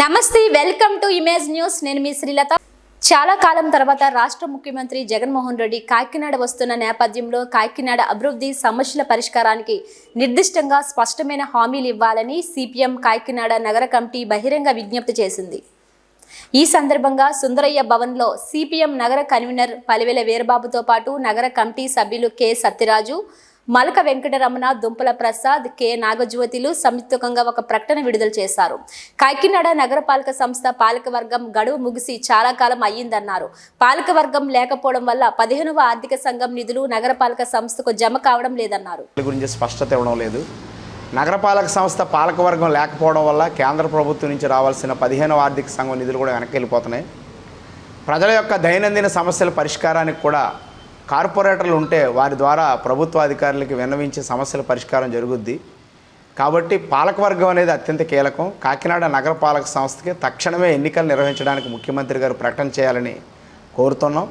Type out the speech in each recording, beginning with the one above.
నమస్తే welcome to image news. నేను మీ శ్రీలత. చాలా కాలం తర్వాత రాష్ట్ర ముఖ్యమంత్రి జగన్మోహన్ రెడ్డి కాకినాడ వస్తున్న నేపథ్యంలో కాకినాడ అభివృద్ధి సమస్యల పరిష్కారానికి నిర్దిష్టంగా స్పష్టమైన హామీలు ఇవ్వాలని సిపిఎం కాకినాడ నగర కమిటీ బహిరంగ విజ్ఞప్తి చేసింది. ఈ సందర్భంగా సుందరయ్య భవన్లో సిపిఎం నగర కన్వీనర్ పలివెల వీరబాబుతో పాటు నగర కమిటీ సభ్యులు కె. సత్యరాజు మలక వెంకటరమణ దుంపల ప్రసాద్ కె. నాగజ్యోతిలు సంయుక్తంగా ఒక ప్రకటన విడుదల చేశారు. కాకినాడ నగరపాలక సంస్థ పాలకవర్గం గడువు ముగిసి చాలా కాలం అయ్యిందన్నారు. పాలకవర్గం లేకపోవడం వల్ల పదిహేనవ ఆర్థిక సంఘం నిధులు నగరపాలక సంస్థకు జమ కావడం లేదన్నారు. వీటి గురించి స్పష్టత ఇవ్వడం లేదు. నగరపాలక సంస్థ పాలకవర్గం లేకపోవడం వల్ల కేంద్ర ప్రభుత్వం నుంచి రావాల్సిన పదిహేనవ ఆర్థిక సంఘం నిధులు కూడా వెనక్కి వెళ్ళిపోతున్నాయి. ప్రజల యొక్క దైనందిన సమస్యల పరిష్కారానికి కూడా కార్పొరేటర్లు ఉంటే వారి ద్వారా ప్రభుత్వ అధికారులకి విన్నవించే సమస్యల పరిష్కారం జరుగుద్ది. కాబట్టి పాలకవర్గం అనేది అత్యంత కీలకం. కాకినాడ నగరపాలక సంస్థకి తక్షణమే ఎన్నికలు నిర్వహించడానికి ముఖ్యమంత్రి గారు ప్రకటన చేయాలని కోరుతున్నాం.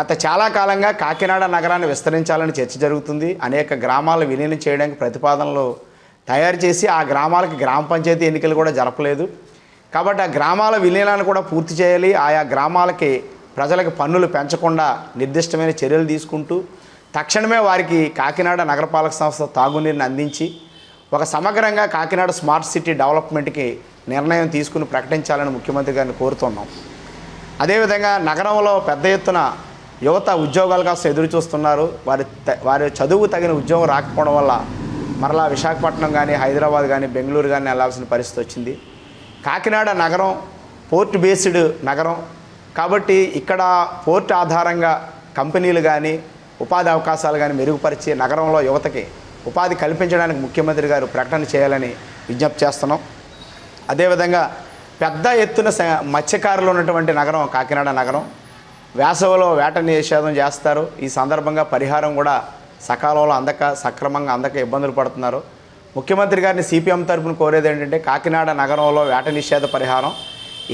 గత చాలా కాలంగా కాకినాడ నగరాన్ని విస్తరించాలని చర్చ జరుగుతుంది. అనేక గ్రామాలు విలీనం చేయడానికి ప్రతిపాదనలు తయారు చేసి ఆ గ్రామాలకి గ్రామ పంచాయతీ ఎన్నికలు కూడా జరపలేదు. కాబట్టి ఆ గ్రామాల విలీనాన్ని కూడా పూర్తి చేయాలి. ఆయా గ్రామాలకి ప్రజలకు పన్నులు పెంచకుండా నిర్దిష్టమైన చర్యలు తీసుకుంటూ తక్షణమే వారికి కాకినాడ నగరపాలక సంస్థ తాగునీరుని అందించి ఒక సమగ్రంగా కాకినాడ స్మార్ట్ సిటీ డెవలప్మెంట్కి నిర్ణయం తీసుకుని ప్రకటించాలని ముఖ్యమంత్రి గారిని కోరుతున్నాం. అదేవిధంగా నగరంలో పెద్ద ఎత్తున యువత ఉద్యోగాల కోసం ఎదురు చూస్తున్నారు వారి వారి చదువు తగిన ఉద్యోగం రాకపోవడం వల్ల మరలా విశాఖపట్నం కానీ హైదరాబాద్ కానీ బెంగళూరు కానీ వెళ్ళాల్సిన పరిస్థితి వచ్చింది. కాకినాడ నగరం పోర్ట్ బేస్డ్ నగరం. కాబట్టి ఇక్కడ పోర్ట్ ఆధారంగా కంపెనీలు కానీ ఉపాధి అవకాశాలు కానీ మెరుగుపరిచి నగరంలో యువతకి ఉపాధి కల్పించడానికి ముఖ్యమంత్రి గారు ప్రకటన చేయాలని విజ్ఞప్తి చేస్తున్నాం. అదేవిధంగా పెద్ద ఎత్తున మత్స్యకారులు ఉన్నటువంటి నగరం కాకినాడ నగరం. వేసవిలో వేట నిషేధం చేస్తారు. ఈ సందర్భంగా పరిహారం కూడా సకాలంలో అందక సక్రమంగా అందక ఇబ్బందులు పడుతున్నారు. ముఖ్యమంత్రి గారిని సిపిఎం తరపున కోరేది ఏంటంటే కాకినాడ నగరంలో వేట నిషేధ పరిహారం.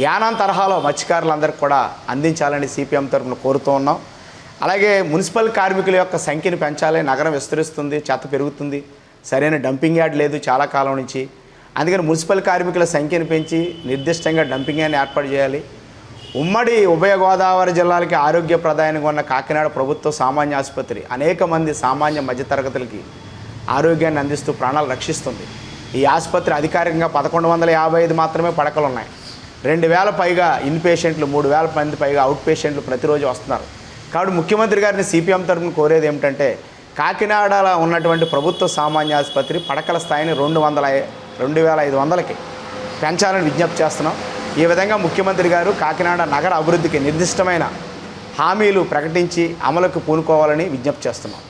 యానాం తరహాలో మత్స్యకారులందరికీ కూడా అందించాలని సిపిఎం తరఫున కోరుతూ ఉన్నాం. అలాగే మున్సిపల్ కార్మికుల యొక్క సంఖ్యను పెంచాలి నగరం విస్తరిస్తుంది చెత్త పెరుగుతుంది. సరైన డంపింగ్ యార్డ్ లేదు చాలా కాలం నుంచి. అందుకని మున్సిపల్ కార్మికుల సంఖ్యను పెంచి నిర్దిష్టంగా డంపింగ్ యార్డ్ ఏర్పాటు చేయాలి. ఉమ్మడి ఉభయ గోదావరి జిల్లాలకి ఆరోగ్య ప్రదాయంగా ఉన్న కాకినాడ ప్రభుత్వ సామాన్య ఆసుపత్రి అనేక మంది సామాన్య మధ్యతరగతులకి ఆరోగ్యాన్ని అందిస్తూ ప్రాణాలు రక్షిస్తుంది. ఈ ఆసుపత్రి అధికారికంగా పదకొండు వందల యాభై ఐదు మాత్రమే పడకలు ఉన్నాయి రెండు వేల పైగా ఇన్ పేషెంట్లు మూడు వేల మంది పైగా అవుట్ పేషెంట్లు ప్రతిరోజు వస్తున్నారు. కాబట్టి ముఖ్యమంత్రి గారిని సిపిఎం తరఫున కోరేది ఏమిటంటే కాకినాడలో ఉన్నటువంటి ప్రభుత్వ సామాన్య ఆసుపత్రి పడకల స్థాయిని రెండు వందల రెండు వేల ఐదు వందలకి పెంచాలని విజ్ఞప్తి చేస్తున్నాం. ఈ విధంగా ముఖ్యమంత్రి గారు కాకినాడ నగర అభివృద్ధికి నిర్దిష్టమైన హామీలు ప్రకటించి అమలుకు పూనుకోవాలని విజ్ఞప్తి చేస్తున్నాం.